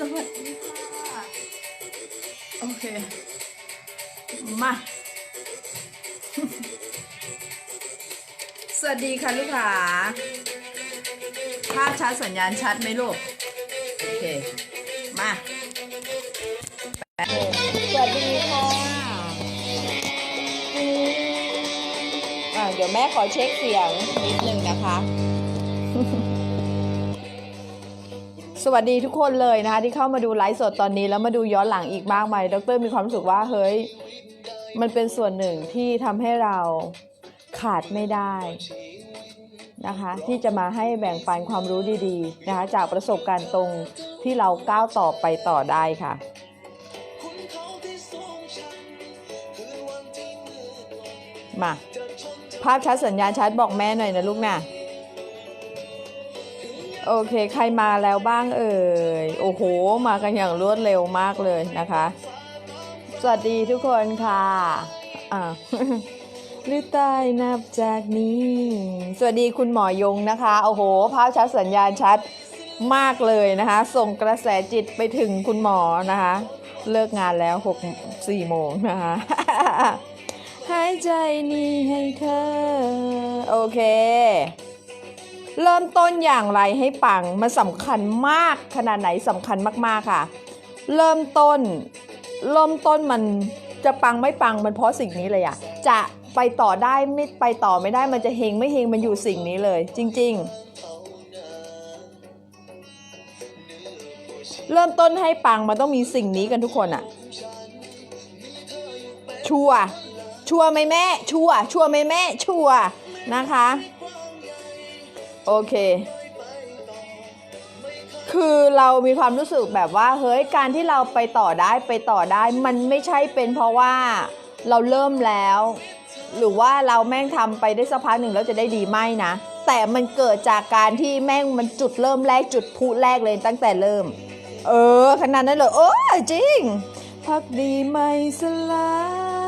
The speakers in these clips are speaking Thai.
สวัสดีค่ะ โอเค มา สวัสดีค่ะลูกค้าภาพชัดสัญญาณชัดไหมลูก โอเค มาสวัสดีค่ะอ่าเดี๋ยวแม่ขอเช็คเสียงนิดนึงนะคะ สวัสดีทุกคนเลยนะคะ ที่เข้ามาดูไลฟ์สดตอนนี้แล้วมาดูย้อนหลังอีกมากมายดรมีความรู้สึกว่าเฮ้ย มันเป็นส่วนหนึ่งที่ทำให้เราขาดไม่ได้นะคะ ที่จะมาให้แบ่งปันความรู้ดีๆนะคะ จากประสบการณ์ตรงที่เราก้าวต่อไปต่อได้ค่ะมาภาพชัดสัญญาณชัดบอกแม่หน่อยนะลูกนะ โอเค ใครมาแล้วบ้างเอ่ย โอ้โห มากันอย่างรวดเร็วมากเลยนะคะ สวัสดีทุกคนค่ะอ่าหรือใต้นับจากนี้ สวัสดีคุณหมอยงนะคะ โอ้โห ภาพชัดสัญญาณชัดมากเลยนะคะ ส่งกระแสจิตไปถึงคุณหมอนะคะ เลิกงานแล้ว6 4โมงนะคะ หายใจนี้ให้เธอ โอเค เริ่มต้นอย่างไรให้ปังมันสำคัญมากขนาดไหนสำคัญมากๆค่ะ เริ่มต้น เริ่มต้นมันจะปังไม่ปังมันเพราะสิ่งนี้เลยอะจะไปต่อได้ไม่ไปต่อไม่ได้มันจะเฮงไม่เฮงมันอยู่สิ่งนี้เลย จริง ๆ เริ่มต้นให้ปังมันต้องมีสิ่งนี้กันทุกคนอะชัวชัวไหมแม่ชัวชัวไหมแม่ชัวนะคะ โอเค คือเรามีความรู้สึกแบบว่า เฮ้ยการที่เราไปต่อได้ไปต่อได้ มันไม่ใช่เป็นเพราะว่าเราเริ่มแล้ว หรือว่าเราแม่งทำไปได้สักพักหนึ่งแล้วจะได้ดีไม่นะ แต่มันเกิดจากการที่แม่งมันจุดเริ่มแรกจุดพูแรกเลยตั้งแต่เริ่ม เออขนาดนั้นเลยเออจริงพักดีไม่สลาย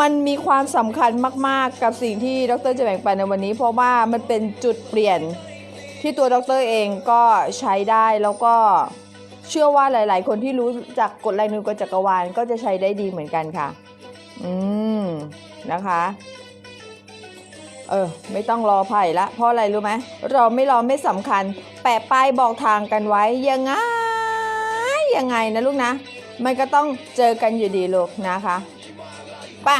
มันมีความสำคัญมาก ๆ กับสิ่งที่ดรจะแบ่งปันในวันนี้ เพราะว่ามันเป็นจุดเปลี่ยนที่ตัวดรเองก็ใช้ได้แล้วก็เชื่อว่าหลาย ๆ คนที่รู้จักกฎแรงดึงกฎจักรวาลก็จะใช้ได้ดีเหมือนกันค่ะ อืม นะคะ เออ ไม่ต้องรอไผ่ละ เพราะอะไรรู้ไหมรอไม่รอไม่สำคัญ แปะป้ายบอกทางกันไว้ ยังไง ยังไงนะลูกนะ มันก็ต้องเจอกันอยู่ดีลูกนะคะ ป่ะ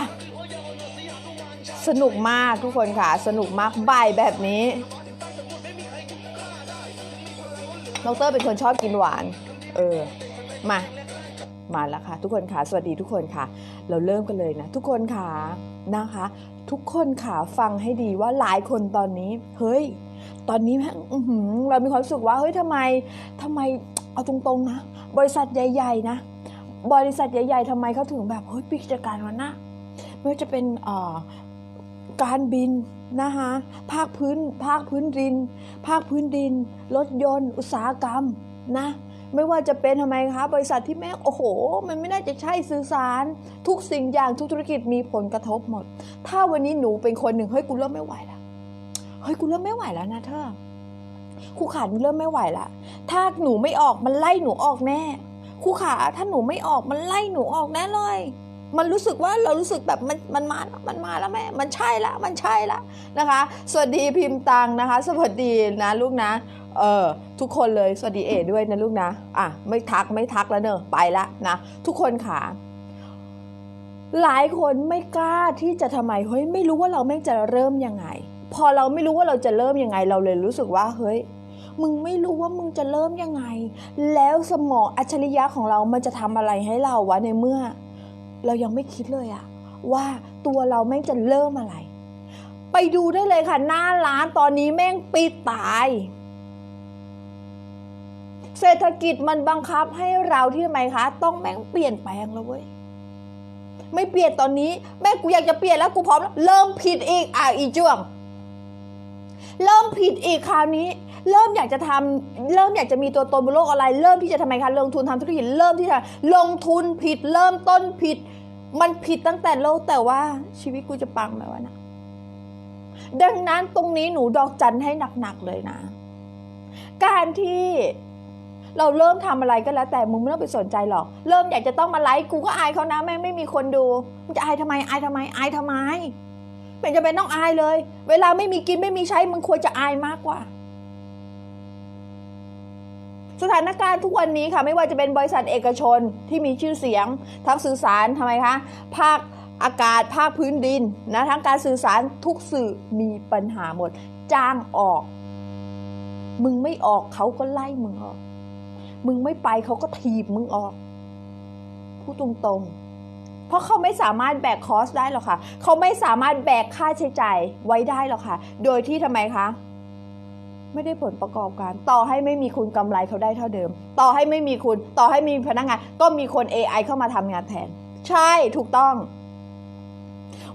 สนุกมากทุกคนค่ะ สนุกมากบ่ายแบบนี้ดรเป็นคนชอบกินหวาน เออ มา มาแล้วค่ะ ทุกคนค่ะ สวัสดีทุกคนค่ะ เราเริ่มกันเลยนะ ทุกคนค่ะนะคะ ทุกคนค่ะฟังให้ดีว่าหลายคนตอนนี้ เฮ้ย ตอนนี้แม่งอื้อหือเรามีความรู้สึกว่า เฮ้ยทำไมทำไมเอาตรงๆนะ บริษัทใหญ่ ๆ นะ บริษัทใหญ่ ๆทำไมเขาถึงแบบ เฮ้ยปิดกิจการวันนะ ไม่ว่าจะเป็นการบินนะคะภาคพื้นภาคพื้นดิน ภาคพื้นดิน รถยนต์ อุตสาหกรรมนะไม่ว่าจะเป็นทำไมคะบริษัทที่แม่โอ้โห มันไม่น่าจะใช่สื่อสาร ทุกสิ่งอย่างทุกธุรกิจมีผลกระทบหมด ถ้าวันนี้หนูเป็นคนหนึ่งเฮ้ยกูเริ่มไม่ไหวแล้วเฮ้ยกูเริ่มไม่ไหวแล้วนะเธอครูขาหนูเริ่มไม่ไหวละถ้าหนูไม่ออกมันไล่หนูออกแน่ครูขาถ้าหนูไม่ออกมันไล่หนูออกแน่เลย มันรู้สึกว่าเรารู้สึกแบบมันมันมาแล้วมันมาแล้วแม่ มันใช่ละมันใช่ละนะคะ สวัสดีพิมพ์ตังนะคะ สวัสดีนะลูกนะ เออทุกคนเลยสวัสดีเอด้วยนะลูกนะ อะไม่ทักไม่ทักแล้วเนอะไปละนะ ทุกคนค่ะหลายคนไม่กล้าที่จะทำไมเฮ้ยไม่รู้ว่าเราแม่งจะเริ่มยังไง พอเราไม่รู้ว่าเราจะเริ่มยังไงเราเลยรู้สึกว่าเฮ้ยมึงไม่รู้ว่ามึงจะเริ่มยังไง แล้วสมองอัจฉริยะของเรามันจะทำอะไรให้เราวะในเมื่อ เรายังไม่คิดเลยอะว่าตัวเราแม่งจะเริ่มอะไร ไปดูได้เลยค่ะ หน้าร้านตอนนี้แม่งปิดตาย เศรษฐกิจมันบังคับให้เราที่ทำไมคะ ต้องแม่งเปลี่ยนแปลงแล้วเว้ยไม่เปลี่ยนตอนนี้ แม่กูอยากจะเปลี่ยนแล้วกูพร้อมแล้วเริ่มผิดอีกอะอีจ้วง เริ่มผิดอีกคราวนี้ เริ่มอยากจะทำเริ่มอยากจะมีตัวตนบนโลกออนไลน์เริ่มที่จะทำไมคะลงทุนทำธุรกิจเริ่มที่จะลงทุนผิด เริ่มต้นผิด มันผิดตั้งแต่โลกแต่ว่าชีวิตกูจะปังไหมวะนะดังนั้นตรงนี้หนูดอกจันให้หนักๆเลยนะ การที่เราเริ่มทำอะไรก็แล้วแต่มึงไม่ต้องไปสนใจหรอก เริ่มอยากจะต้องมาไลค์กูก็อายเขานะแม่งไม่มีคนดูมึงจะอายทำไมอายทำไมอายทำไมไม่จะเป็นต้องอายเลย เวลาไม่มีกินไม่มีใช้มึงควรจะอายมากกว่า สถานการณ์ทุกวันนี้ค่ะไม่ว่าจะเป็นบริษัทเอกชนที่มีชื่อเสียง ทั้งสื่อสารทำไมคะภาคอากาศภาคพื้นดินนะทั้งการสื่อสารทุกสื่อมีปัญหาหมด จ้างออก มึงไม่ออกเขาก็ไล่มึงออก มึงไม่ไปเขาก็ถีบมึงออกพูดตรงๆ เพราะเขาไม่สามารถแบกคอสได้หรอกค่ะ เขาไม่สามารถแบกค่าใช้จ่ายไว้ได้หรอกค่ะ โดยที่ทำไมคะ ไม่ได้ผลประกอบการ ต่อให้ไม่มีคุณกำไรเขาได้เท่าเดิม ต่อให้ไม่มีคุณ ต่อให้มีพนักงาน ก็มีคน AI เข้ามาทำงานแทน ใช่ถูกต้อง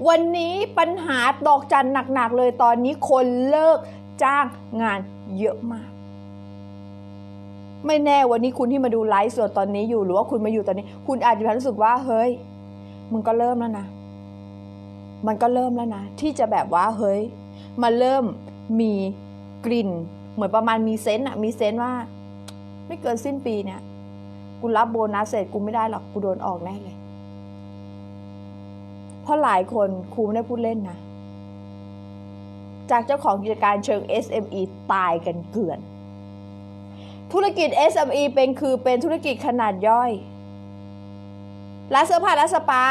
วันนี้ปัญหาดอกจันหนักๆเลยตอนนี้คนเลิกจ้างงานเยอะมากไม่แน่วันนี้คุณที่มาดูไลฟ์สดตอนนี้อยู่หรือว่าคุณมาอยู่ตอนนี้ คุณอาจจะรู้สึกว่า เฮ้ย มึงก็เริ่มแล้วนะ มันก็เริ่มแล้วนะ ที่จะแบบว่าเฮ้ยมาเริ่มมี กลิ่น เหมือนประมาณมีเซนต์อะมีเซนต์ว่า ไม่เกินสิ้นปีเนี่ยกูรับโบนัสเสร็จกูไม่ได้หรอกกูโดนออกแน่เลยเพราะหลายคนครูไม่ได้พูดเล่นนะ จากเจ้าของกิจการเชิง SME ตายกันเกลื่อน ธุรกิจ SME เป็นคือเป็นธุรกิจขนาดย่อยร้านเสื้อผ้าร้านสปา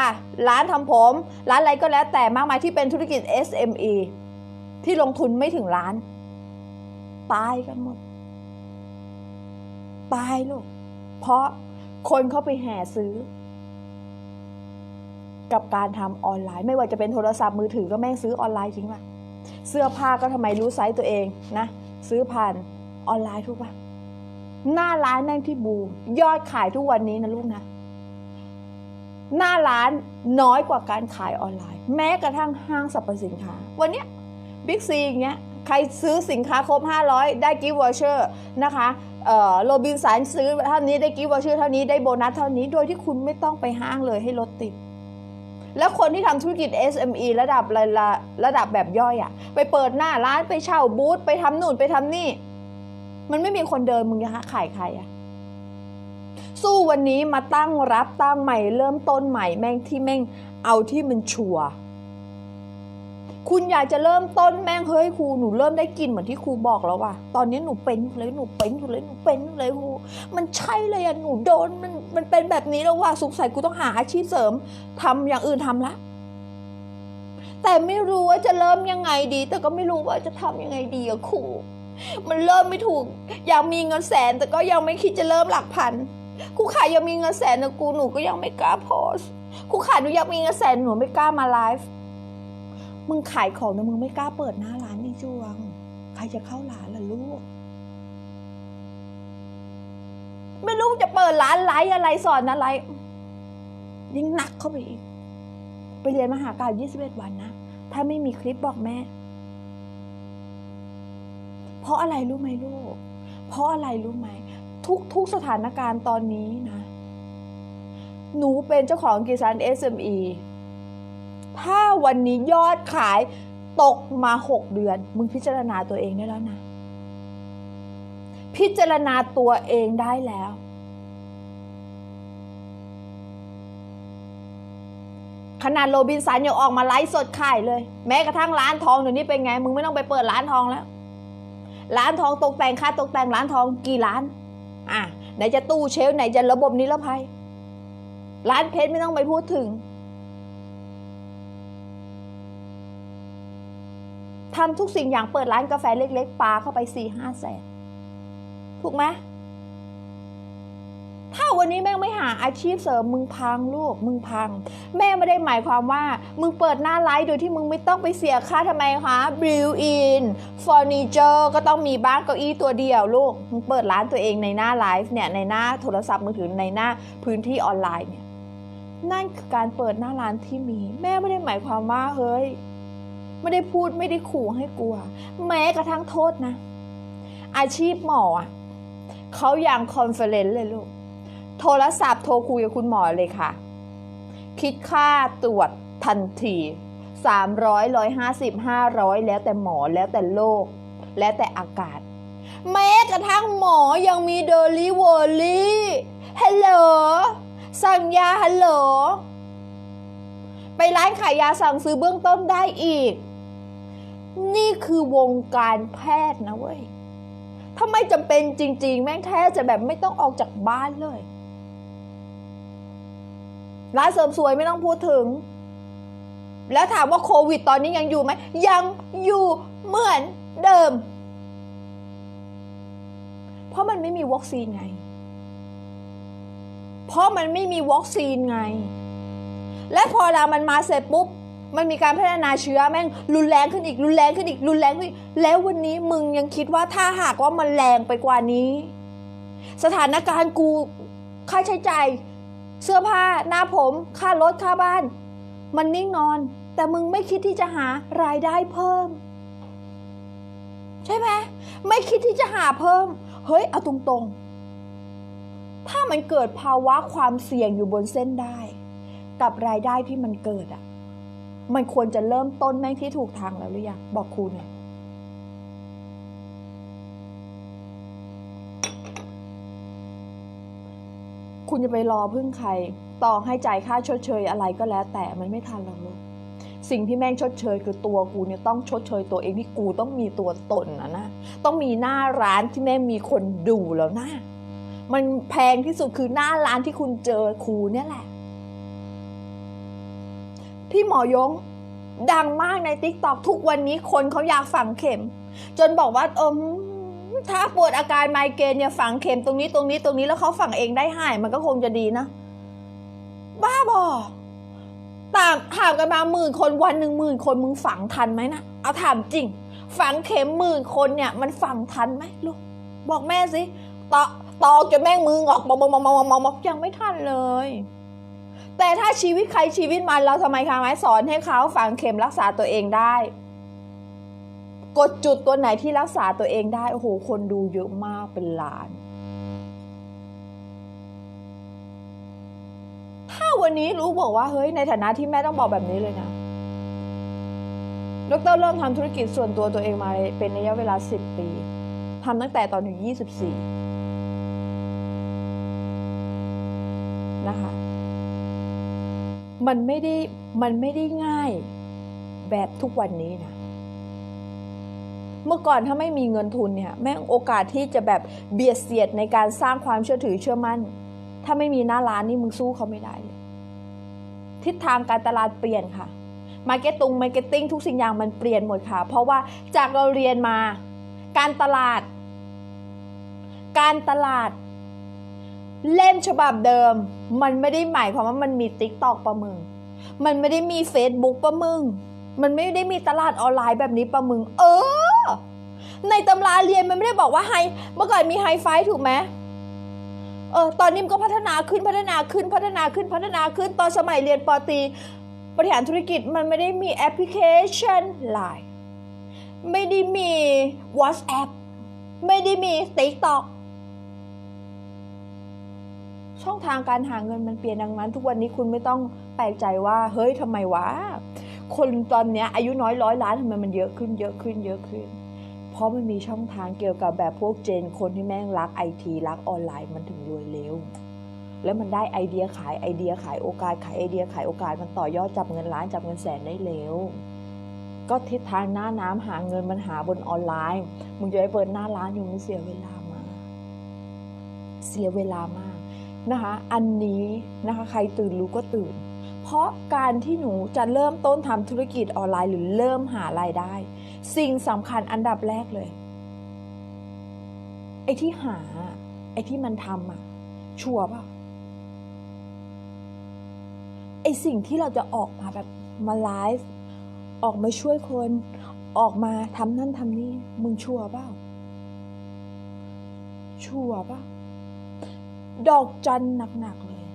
ร้านทำผม ร้านอะไรก็แล้วแต่มากมายที่เป็นธุรกิจ SME ที่ลงทุนไม่ถึงล้าน ตายกันหมด ตายลูก เพราะคนเขาไปแห่ซื้อ กับการทำออนไลน์ ไม่ว่าจะเป็นโทรศัพท์มือถือก็แม่งซื้อออนไลน์จริงป่ะเสื้อผ้าก็ทำไมรู้ไซส์ตัวเองนะซื้อผ่านออนไลน์ทุกป่ะหน้าร้านแม่งที่บูมยอดขายทุกวันนี้นะลูกนะหน้าร้านน้อยกว่าการขายออนไลน์ แม้กระทั่งห้างสรรพสินค้า วันเนี้ยบิ๊กซีอย่างเงี้ย ใครซื้อสินค้าครบ 500 ได้กิฟต์วอเชอร์นะคะโรบินสันซื้อเท่านี้ได้กิฟต์วอเชอร์เท่านี้ได้โบนัสเท่านี้โดยที่คุณไม่ต้องไปห้างเลยให้รถติด แล้วคนที่ทำธุรกิจ SME ระดับระระระดับแบบย่อยอะไปเปิดหน้าร้านไปเช่าบูธไปทำนู่นไปทำนี่ มันไม่มีคนเดินมึงจะขายใครอะสู้วันนี้มาตั้งรับตั้งใหม่เริ่มต้นใหม่แม่งที่แม่งเอาที่มันชัวร์ คุณอยากจะเริ่มต้นแม่งเฮ้ยครูหนูเริ่มได้กลินเหมือนที่ครูบอกแล้วว่ะตอนนี้หนูเป็นอยู่เลยหนูเป็นอยู่เลยหนูเป็นอยู่เลยครูมันใช่เลยอะหนูโดนมันมันเป็นแบบนี้แล้วว่ะสงสัยกูต้องหาอาชีพเสริมทำอย่างอื่นทำละแต่ไม่รู้ว่าจะเริ่มยังไงดี แต่ก็ไม่รู้ว่าจะทำยังไงดีอะครูมันเริ่มไม่ถูก อยากมีเงินแสน แต่ก็ยังไม่คิดจะเริ่มหลักพันครูขายยังมีเงินแสนนะกูหนูก็ยังไม่กล้าโพสต์ครูขายหนูอยากมีเงินแสนหนูไม่กล้ามาไลฟ์ มึงขายของนะมึงไม่กล้าเปิดหน้าร้านนี่จวง ใครจะเข้าร้านล่ะลูก ไม่รู้จะเปิดร้านไลฟ์อะไรสอนอะไร ยิ่งหนักเข้าไปอีก ไปเรียนมหาการ21 วันนะ ถ้าไม่มีคลิปบอกแม่ เพราะอะไรรู้ไหมลูก เพราะอะไรรู้ไหม ทุกทุกสถานการณ์ตอนนี้นะ หนูเป็นเจ้าของกิจการ SME ถ้าวันนี้ยอดขายตกมา 6 เดือน มึงพิจารณาตัวเองได้แล้วนะ พิจารณาตัวเองได้แล้ว ขนาดโรบินสันยังออกมาไลฟ์สดขายเลย แม้กระทั่งร้านทองเดี๋ยวนี้เป็นไง มึงไม่ต้องไปเปิดร้านทองแล้ว ร้านทองตกแต่งค่าตกแต่งร้านทองกี่ล้าน อะไหนจะตู้เชลไหนจะระบบนิรภัย ร้านเพชรไม่ต้องไปพูดถึง ทำทุกสิ่งอย่างเปิดร้านกาแฟเล็ก ๆปลาเข้าไปสี่ห้าแสนถูกไหมถ้าวันนี้แม่งไม่หาอาชีพเสริมมึงพังลูกมึงพัง แม่ไม่ได้หมายความว่า มึงเปิดหน้าไลฟ์โดยที่มึงไม่ต้องไปเสียค่าทำไมคะบิวอินเฟอร์นิเจอร์ก็ต้องมีบ้านเก้าอี้ตัวเดียวลูก มึงเปิดร้านตัวเองในหน้าไลฟ์เนี่ยในหน้าโทรศัพท์มือถือในหน้าพื้นที่ออนไลน์เนี่ยนั่นคือการเปิดหน้าร้านที่มี แม่ไม่ได้หมายความว่าเฮ้ย ไม่ได้พูดไม่ได้ขู่ให้กลัว แม้กระทั่งโทษนะ อาชีพหมออะเขาอย่างคอนเฟอเรนซ์เลยลูก โทรศัพท์โทรคุยกับคุณหมอเลยค่ะ คิดค่าตรวจทันที300 150 500แล้วแต่หมอแล้วแต่โรคแล้วแต่อากาศ แม้กระทั่งหมอยังมีเดลิเวอรี่ฮัลโหลสั่งยาฮัลโหลไปร้านขายยาสั่งซื้อเบื้องต้นได้อีก นี่คือวงการแพทย์นะเว้ยถ้าไม่จำเป็นจริง ๆ แม่งแท้จะแบบไม่ต้องออกจากบ้านเลย ร้านเสริมสวยไม่ต้องพูดถึง แล้วถามว่าโควิดตอนนี้ยังอยู่ไหม ยังอยู่เหมือนเดิม เพราะมันไม่มีวัคซีนไง เพราะมันไม่มีวัคซีนไง และพอเรามันมาเสร็จปุ๊บ มันมีการพัฒนาเชื้อแม่งรุนแรงขึ้นอีกรุนแรงขึ้นอีกรุนแรงขึ้นอีกแล้ววันนี้มึงยังคิดว่าถ้าหากว่ามันแรงไปกว่านี้ สถานการณ์กูค่าใช้จ่ายเสื้อผ้าหน้าผมค่ารถค่าบ้าน มันนิ่งนอน แต่มึงไม่คิดที่จะหารายได้เพิ่ม ใช่ไหมไม่คิดที่จะหาเพิ่ม เฮ้ย เอาตรงๆ ถ้ามันเกิดภาวะความเสี่ยงอยู่บนเส้นได้ กับรายได้ที่มันเกิดอะ มันควรจะเริ่มต้นแม่งที่ถูกทางแล้วหรือยังบอกครูหน่อยคุณจะไปรอพึ่งใคร ต่อให้จ่ายค่าชดเชยอะไรก็แล้วแต่มันไม่ทันหรอกลูกสิ่งที่แม่งชดเชยคือตัวกูเนี่ยต้องชดเชยตัวเองที่กูต้องมีตัวตนนะนะต้องมีหน้าร้านที่แม่งมีคนดูแล้วนะมันแพงที่สุดคือหน้าร้านที่คุณเจอครูเนี่ยแหละ พี่หมอยง ดังมากในติ๊กต็อกทุกวันนี้คนเขาอยากฝังเข็ม จนบอกว่าเอมถ้าปวดอาการไมเกรนเนี่ยฝังเข็มตรงนี้ตรงนี้ตรงนี้แล้วเขาฝังเองได้หาย มันก็คงจะดีนะ บ้าบอต่างถามกันมาหมื่นคนวันหนึ่งหมื่นคนมึงฝังทันไหมนะเอาถามจริง ฝังเข็มหมื่นคนเนี่ยมันฝังทันไหมลูกบอกแม่สิตอตอกจนแม่งมืองอกบอกบอกบอกบอกบอกบอกยังไม่ทันเลย แต่ถ้าชีวิตใครชีวิตมันเราทำไมคะไม้สอนให้เขาฝังเข็มรักษาตัวเองได้ กดจุดตัวไหนที่รักษาตัวเองได้โอ้โหคนดูเยอะมากเป็นล้าน ถ้าวันนี้รู้บอกว่าเฮ้ยในฐานะที่แม่ต้องบอกแบบนี้เลยนะดรเริ่มทำธุรกิจส่วนตัวตัวเองมาเป็นระยะเวลา 10 ปีทำตั้งแต่ตอนอายุ24 นะคะ มันไม่ได้มันไม่ได้ง่ายแบบทุกวันนี้นะเมื่อก่อนถ้าไม่มีเงินทุนเนี่ยแม่งโอกาสที่จะแบบเบียดเสียดในการสร้างความเชื่อถือเชื่อมั่น ถ้าไม่มีหน้าร้านนี่มึงสู้เขาไม่ได้เลยทิศทางการตลาดเปลี่ยนค่ะมาร์เก็ตตุงมาร์เก็ตติ้งทุกสิ่งอย่างมันเปลี่ยนหมดค่ะ เพราะว่าจากเราเรียนมา การตลาด การตลาด เล่มฉบับเดิม มันไม่ได้หมายความว่ามันมีติ๊กตอกประมึง มันไม่ได้มี Facebook ประมึง มันไม่ได้มีตลาดออนไลน์แบบนี้ประมึง เออ ในตำราเรียนมันไม่ได้บอกว่าไฮเมื่อก่อนมีไฮไฟถูกไหมเออตอนนี้มันก็พัฒนาขึ้นพัฒนาขึ้นพัฒนาขึ้นพัฒนาขึ้นตอนสมัยเรียนปอตรีบริหารธุรกิจมันไม่ได้มีแอปพลิเคชันไลน์ไม่ได้มี WhatsApp ไม่ได้มี TikTok ช่องทางการหาเงินมันเปลี่ยนดังนั้น ทุกวันนี้คุณไม่ต้องแปลกใจว่า เฮ้ยทำไมวะคนตอนเนี้ยอายุน้อยร้อยล้านทำไมมันเยอะขึ้นเยอะขึ้นเยอะขึ้น เพราะมันมีช่องทางเกี่ยวกับแบบพวกเจน คนที่แม่งรักไอทีรักออนไลน์มันถึงรวยเร็วแล้วมันได้ไอเดียขายไอเดียขายโอกาสขายไอเดียขายโอกาสมันต่อยอดจับเงินล้านจับเงินแสนได้เร็วก็ทิศทางหน้าน้ำหาเงินมันหาบนออนไลน์มึงจะไปเปิดหน้าร้านอยู่มึงเสียเวลามา เสียเวลามาก นะคะอันนี้นะคะใครตื่นรู้ก็ตื่น เพราะการที่หนูจะเริ่มต้นทำธุรกิจออนไลน์หรือเริ่มหารายได้ สิ่งสำคัญอันดับแรกเลย ไอ้ที่หา ไอ้ที่มันทำอะชัวร์เปล่าไอ้สิ่งที่เราจะออกมาแบบมาไลฟ์ออกมาช่วยคน ออกมาทำนั่นทำนี่มึงชัวร์เปล่าชัวร์เปล่า ดอกจันหนักๆเลย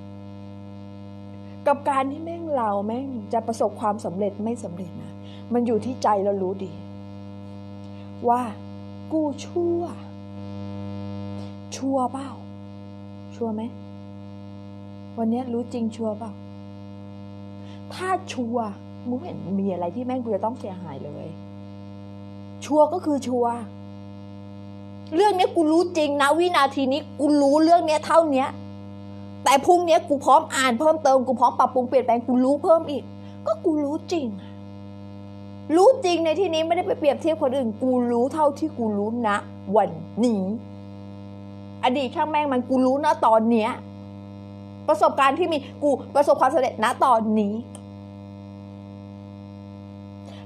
กับการที่แม่งเราแม่งจะประสบความสำเร็จไม่สำเร็จนะมันอยู่ที่ใจเรารู้ดี ว่ากูชั่ว ชัวเปล่าชัวไหมวันนี้รู้จริงชัวเปล่า ถ้าชัวมึงไม่เห็นมีอะไรที่แม่งกูจะต้องเสียหายเลย ชัวก็คือชัว เรื่องนี้กูรู้จริงนะวินาทีนี้กูรู้เรื่องนี้เท่าเนี้ยแต่พรุ่งนี้กูพร้อมอ่านเพิ่มเติมกูพร้อมปรับปรุงเปลี่ยนแปลงกูรู้เพิ่มอีก ก็กูรู้จริง รู้จริงในที่นี้ไม่ได้ไปเปรียบเทียบคนอื่น กูรู้เท่าที่กูรู้ณวันนี้ อดีตช่างแม่งมันกูรู้ณตอนเนี้ยประสบการณ์ที่มีกูประสบความสำเร็จณตอนนี้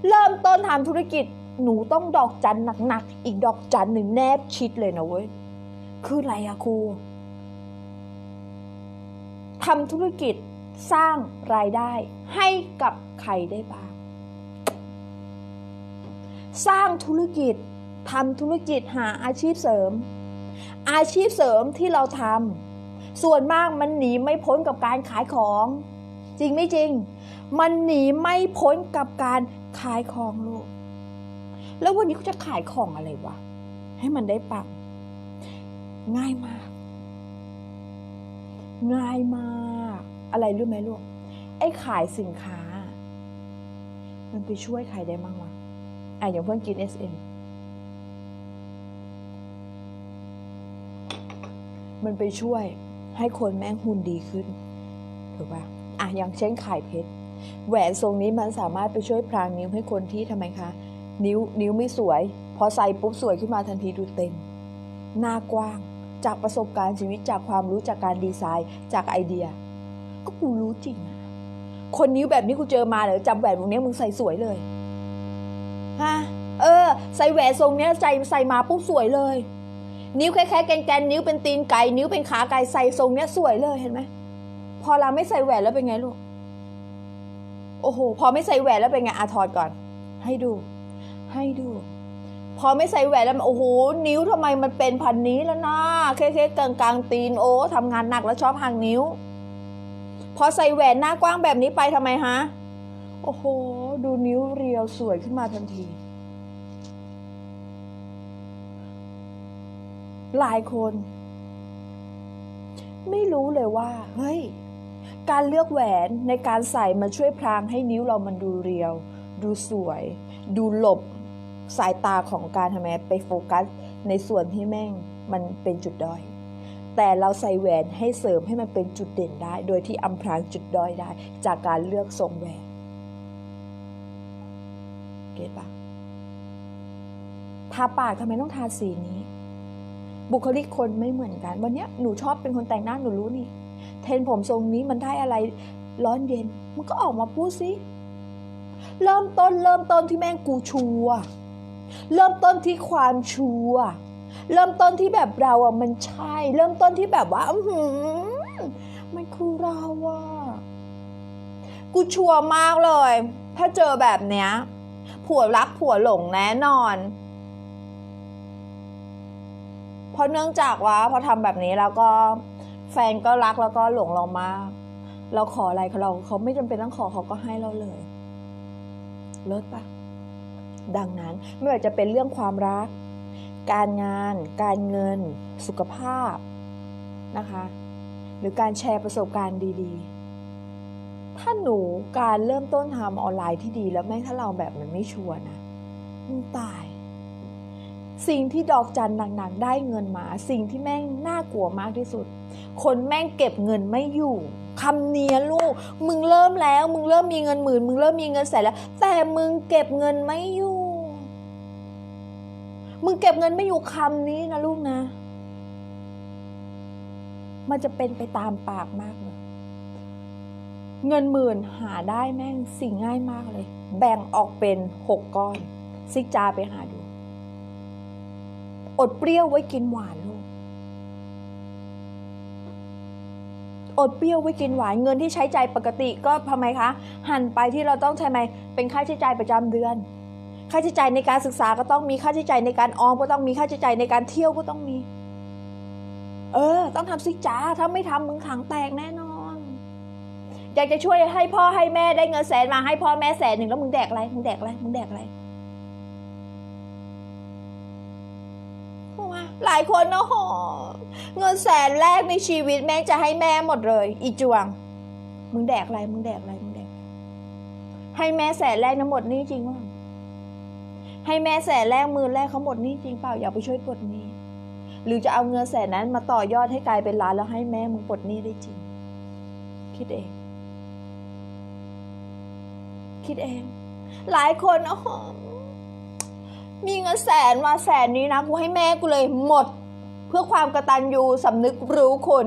เริ่มต้นทำธุรกิจ หนูต้องดอกจันหนักๆอีกดอกจันหนึ่งแนบชิดเลยนะเว้ย คืออะไรอะครูทำธุรกิจสร้างรายได้ให้กับใครได้บ้าง สร้างธุรกิจทำธุรกิจหาอาชีพเสริม อาชีพเสริมที่เราทำส่วนมากมันหนีไม่พ้นกับการขายของ จริงไม่จริง มันหนีไม่พ้นกับการขายของลูก แล้ววันนี้เขาจะขายของอะไรวะ ให้มันได้ปัง ง่ายมาก ง่ายมาก อะไรรู้ไหมลูก ไอ้ขายสินค้า มันไปช่วยใครได้บ้างวะอะอย่างเพื่อนกิน SM มันไปช่วยให้คนแม่งหุ่นดีขึ้น ถูกปะอะอย่างเช่นขายเพชร แหวนทรงนี้มันสามารถไปช่วยพรางนิ้วให้คนที่ทำไมคะ นิ้วนิ้วไม่สวย พอใส่ปุ๊บสวยขึ้นมาทันทีดูเต็ม หน้ากว้าง จากประสบการณ์ชีวิตจากความรู้จากการดีไซน์จากไอเดีย ก็กูรู้จริงอะคนนิ้วแบบนี้กูเจอมาเลยจำแหวนวงนี้มึงใส่สวยเลยฮะเออ ใส่แหวนทรงเนี้ยใส่ใส่มาปุ๊บสวยเลย นิ้วแค่แค่แกนแกนนิ้วเป็นตีนไก่นิ้วเป็นขาไก่ใส่ทรงเนี้ยสวยเลยเห็นไหมพอเราไม่ใส่แหวนแล้วเป็นไงลูกโอ้โห พอไม่ใส่แหวนแล้วเป็นไงอาถอดก่อน ให้ดู ให้ดู พอไม่ใส่แหวนแล้วโอ้โหนิ้วทำไมมันเป็นพันนี้แล้วนะเคเคกลางกลางๆตีนโอ้ทำงานหนักแล้วชอบหางนิ้ว พอใส่แหวนหน้ากว้างแบบนี้ไปทำไมฮะโอ้โห ดูนิ้วเรียวสวยขึ้นมาทันที หลายคน ไม่รู้เลยว่า เฮ้ย การเลือกแหวนในการใส่มาช่วยพรางให้นิ้วเรามันดูเรียว ดูสวย ดูหลบ สายตาของการทำไมไปโฟกัส ในส่วนที่แม่งมันเป็นจุดด้อย แต่เราใส่แหวนให้เสริมให้มันเป็นจุดเด่นได้ โดยที่อำพรางจุดด้อยได้ จากการเลือกทรงแหวนเก็ตปะทาปากทำไมต้องทาสีนี้ บุคลิกคนไม่เหมือนกัน วันเนี้ยหนูชอบเป็นคนแต่งหน้าหนูรู้นี่ เทนผมทรงนี้มันได้อะไรร้อนเย็น มันก็ออกมาพูดสิ เริ่มต้นเริ่มต้นที่แม่งกูชัวร์ เริ่มต้นที่ความชัวเริ่มต้นที่แบบเราอะมันใช่ เริ่มต้นที่แบบว่าอืมันคือเราอะกูชัวมากเลย ถ้าเจอแบบเนี้ย ผัวรักผัวหลงแน่นอน เพราะเนื่องจากว่าพอทำแบบนี้แล้วก็แฟนก็รักแล้วก็หลงเรามาก เราขออะไรเขาเราเขาไม่จำเป็นต้องขอเขาก็ให้เราเลย เลิศปะ ดังนั้นไม่ว่าจะเป็นเรื่องความรัก การงาน การเงิน สุขภาพนะคะ หรือการแชร์ประสบการณ์ดีๆ ถ้าหนูการเริ่มต้นทำออนไลน์ที่ดีแล้วแม่งถ้าเราแบบมันไม่ชัวร์นะมึงตาย สิ่งที่ดอกจันหนักๆได้เงินมา สิ่งที่แม่งน่ากลัวมากที่สุด คนแม่งเก็บเงินไม่อยู่คำเนี้ยลูก มึงเริ่มแล้ว มึงเริ่มมีเงินหมื่น มึงเริ่มมีเงินแสนแล้ว แต่มึงเก็บเงินไม่อยู่ มึงเก็บเงินไม่อยู่คำนี้นะลูกนะ มันจะเป็นไปตามปากมากเลย เงินหมื่นหาได้แม่งสิ่งง่ายมากเลย แบ่งออกเป็นหกก้อน ซิกจาไปหาดู อดเปรี้ยวไว้กินหวานลูก อดเปรี้ยวไว้กินหวานเงินที่ใช้ใจ่ายปกติก็ทำไมคะ หันไปที่เราต้องใช้ไหมเป็นค่าใช้จ่ายประจำเดือน ค่าใช้จ่ายในการศึกษาก็ต้องมีค่าใช้จ่ายในการออมก็ต้องมีค่าใช้จ่ายในการเที่ยวก็ต้องมี เออ ต้องทำซิจ้าถ้าไม่ทำมึงขังแตกแน่นอนอยากจะช่วยให้พ่อให้แม่ได้เงินแสนมาให้พ่อแม่แสนหนึ่งแล้วมึงแดกอะไรมึงแดกอะไรมึงแดกอะไร หลายคนนะโหเงินแสนแรกในชีวิตแม่งจะให้แม่หมดเลย อีจวง มึงแดกอะไรมึงแดกอะไรมึงแดก ให้แม่แสนแรกนะหมดนี่จริงวะให้แม่แสนแรกมือแรกเขาหมดนี่จริงเปล่าอย่าไปช่วยปลดนี้ หรือจะเอาเงินแสนนั้นมาต่อยอดให้กลายเป็นล้านแล้วให้แม่มึงปลดนี้ได้จริง คิดเอง คิดเอง หลายคนอ้โห มีเงินแสนมาแสนนี้นะกูให้แม่กูเลยหมด เพื่อความกระตันยูสำนึกรู้คุณ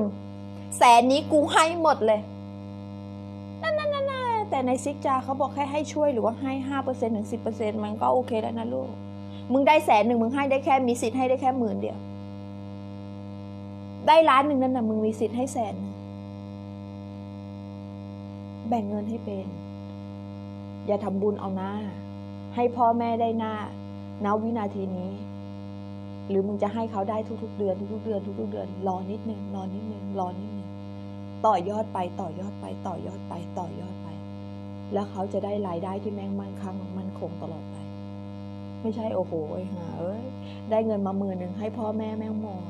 แสนนี้กูให้หมดเลยนั่นนั่นนแต่ในซิกจาเขาบอกแค่ให้ช่วยหรือว่าให้ห้าเปอร์เซ็นต์ถึงสิบเปอร์เซ็นต์มันก็โอเคแล้วนะลูก มึงได้แสนหนึ่งมึงให้ได้แค่มีสิทธิ์ให้ได้แค่หมื่นเดียว ได้ล้านหนึ่งนั่นนะมึงมีสิทธิ์ให้แสนแบ่งเงินให้เป็น อย่าทำบุญเอาหน้า ให้พ่อแม่ได้หน้า ณวินาทีนี้ หรือมึงจะให้เขาได้ทุก ๆ เดือนทุกๆเดือนทุกๆเดือนรอนิดนึงรอนิดนึงรอนิดนึงต่อยอดไปต่อยอดไปต่อยอดไปต่อยอดไป แล้วเขาจะได้รายได้ที่แม่งมั่นคงมั่นคงตลอดไป ไม่ใช่โอ้โหไอ้ห่าเอ้ยได้เงินมาหมื่นหนึ่งให้พ่อแม่แม่งหมด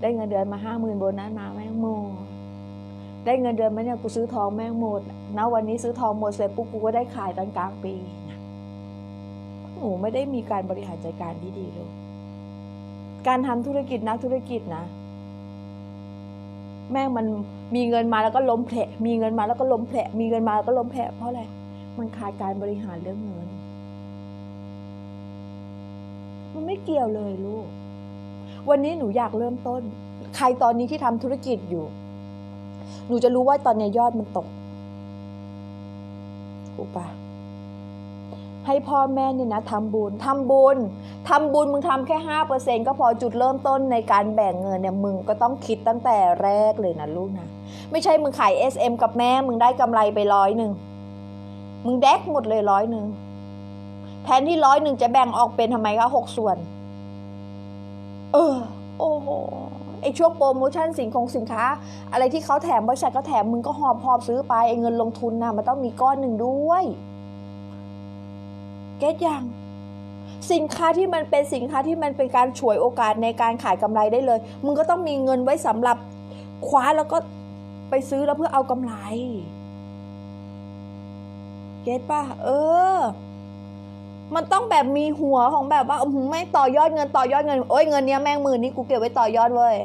ได้เงินเดือนมาห้าหมื่นโบนัสมาแม่งหมดได้เงินเดือนมาเนี่ยกูซื้อทองแม่งหมดนะวันนี้ซื้อทองหมดเสร็จปุ๊บกูก็ได้ขายตอนกลางปี นะหนูไม่ได้มีการบริหารจัดการที่ดีเลย การทำธุรกิจนักธุรกิจนะ แม่งมันมีเงินมาแล้วก็ล้มแผลมีเงินมาแล้วก็ล้มแผลมีเงินมาแล้วก็ล้มแผลเพราะอะไร มันขาดการบริหารเรื่องเงิน มันไม่เกี่ยวเลยลูก วันนี้หนูอยากเริ่มต้น ใครตอนนี้ที่ทำธุรกิจอยู่ หนูจะรู้ว่าตอนนี้ยอดมันตกถูกปะ ให้พ่อแม่เนี่ยนะทำบุญทำบุญทำบุญมึงทำแค่ห้าเปอร์เซ็นก็พอจุดเริ่มต้นในการแบ่งเงินเนี่ยมึงก็ต้องคิดตั้งแต่แรกเลยนะลูกนะ ไม่ใช่มึงขาย SM กับแม่มึงได้กำไรไปร้อยหนึ่งมึงแดกหมดเลยร้อยหนึ่งแทนที่ร้อยหนึ่งจะแบ่งออกเป็นทำไมคะหกส่วน เออ โอ้โหไอช่วงโปรโมชั่นสินคงสินค้า อะไรที่เขาแถมบริษัทก็แถมมึงก็หอบหอบซื้อไปไอเงินลงทุนนะมันต้องมีก้อนหนึ่งด้วย เก็ตยังสินค้าที่มันเป็นสินค้าที่มันเป็นการฉวยโอกาสในการขายกำไรได้เลย มึงก็ต้องมีเงินไว้สำหรับคว้าแล้วก็ไปซื้อแล้วเพื่อเอากำไร เก็ตป่ะ เออ มันต้องแบบมีหัวของแบบว่าไม่ต่อยอดเงินต่อยอดเงิน โอ้ยเงินเนี้ยแม่งหมื่นนี่กูเก็บไว้ต่อยอดเว้ย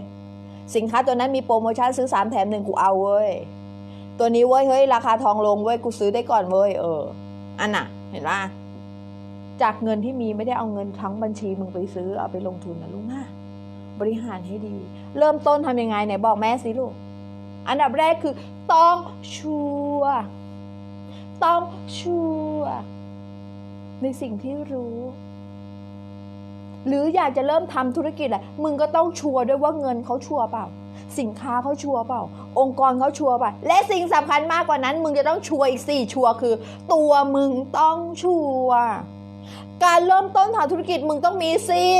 สินค้าตัวนั้นมีโปรโมชั่นซื้อสามแถมหนึ่งกูเอาเว้ย ตัวนี้เว้ยเฮ้ยราคาทองลงเว้ยกูซื้อได้ก่อนเว้ยเออ อันน่ะ เห็นป่ะ จากเงินที่มีไม่ได้เอาเงินทั้งบัญชีมึงไปซื้อเอาไปลงทุนนะลูกนะบริหารให้ดี เริ่มต้นทำยังไงไหนบอกแม่สิลูก อันดับแรกคือ ต้องชัวต้องชัวในสิ่งที่รู้ หรืออยากจะเริ่มทำธุรกิจแหละมึงก็ต้องชัวด้วยว่าเงินเขาชัวเปล่า สินค้าเขาชัวเปล่า องค์กรเขาชัวเปล่า และสิ่งสำคัญมากกว่านั้น มึงจะต้องชัวอีกสี่ชัวคือ ตัวมึงต้องชัว การเริ่มต้นทำธุรกิจมึงต้องมีสี่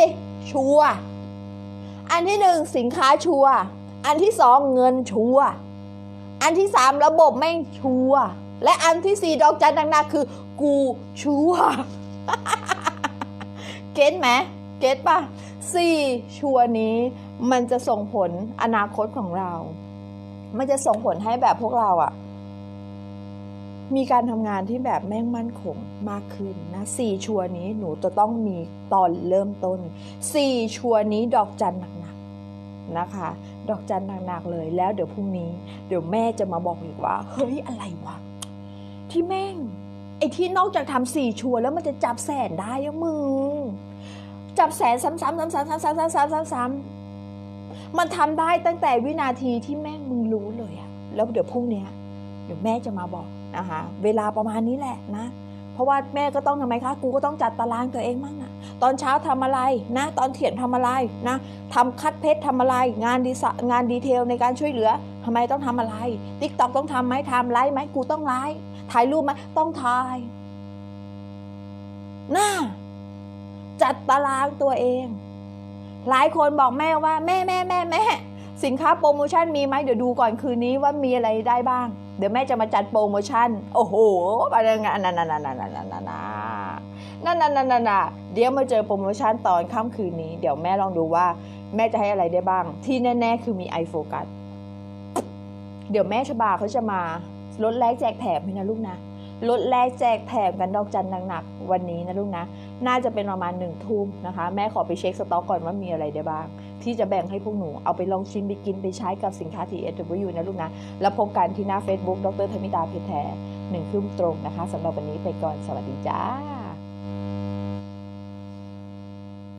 ชัวอันที่หนึ่งสินค้าชัวอันที่สองเงินชัวอันที่สามระบบไม่งชัวและอันที่สี่ดอกจันดังนาคือ กูชัวเก็ตไหมเก็ตป่ะสี่ชัวนี้มันจะส่งผลอนาคตของเรา มันจะส่งผลให้แบบพวกเราอะ มีการทำงานที่แบบแม่งมั่นคงมากขึ้นนะสี่ชัวร์นี้หนูจะต้องมีตอนเริ่มต้นสี่ชัวร์นี้ดอกจันหนักๆนะคะ ดอกจันหนักๆเลยแล้วเดี๋ยวพรุ่งนี้ เดี๋ยวแม่จะมาบอกอีกว่า เฮ้ยอะไรวะที่แม่งไอ้ที่นอกจากทำสี่ชัวร์แล้วมันจะจับแสนได้อะมึงจับแสนซ้ำๆซ้ำๆซ้ำๆซ้ำๆซ้ำๆซ้ำๆซ้ำๆมันทำได้ตั้งแต่วินาทีที่แม่งมึงรู้เลยอะแล้วเดี๋ยวพรุ่งเนี้ยเดี๋ยวแม่จะมาบอก นะคะเวลาประมาณนี้แหละนะ เพราะว่าแม่ก็ต้องทำไมคะกูก็ต้องจัดตารางตัวเองมั่งอะตอนเช้าทำอะไรนะ ตอนเถียนทำอะไรนะทำคัดเพชรทำอะไร งานดีไซน์งานดีเทลในการช่วยเหลือทำไมต้องทำอะไรติ๊กต็อกต้องทำไหมทำไลฟ์ไหมกูต้องไลฟ์ถ่ายรูปไหมต้องถ่ายน่าจัดตารางตัวเอง หลายคนบอกแม่ว่าแม่แม่แม่แม่สินค้าโปรโมชั่นมีไหมเดี๋ยวดูก่อนคืนนี้ว่ามีอะไรได้บ้างเดี๋ยวแม่จะมาจัดโปรโมชั่น โอ้โหอะไรเงี้ยนั่นนั่นนั่นนั่นนั่นนั่นนั่นนั่นนั่นนั่นนั่นเดี๋ยวมาเจอโปรโมชั่นตอนค่ำคืนนี้ เดี๋ยวแม่ลองดูว่า แม่จะให้อะไรได้บ้าง ที่แน่ๆคือมีไอโฟกัสเดี๋ยวแม่ชบาเขาจะมาลดแลกแจกแถมให้นะลูกนะลดแลกแจกแถมกันดอกจันหนักๆวันนี้นะลูกนะ น่าจะเป็นประมาณหนึ่งทุ่มนะคะ แม่ขอไปเช็คสต็อกก่อนว่ามีอะไรได้บ้าง ที่จะแบ่งให้พวกหนูเอาไปลองชิมไปกินไปใช้กับสินค้า TSW นะลูกนะ แล้วพบกันที่หน้า Facebook ดรธมิตาเพชรแท้หนึ่งทุ่มตรงนะคะสำหรับวันนี้ไปก่อนสวัสดีจ้า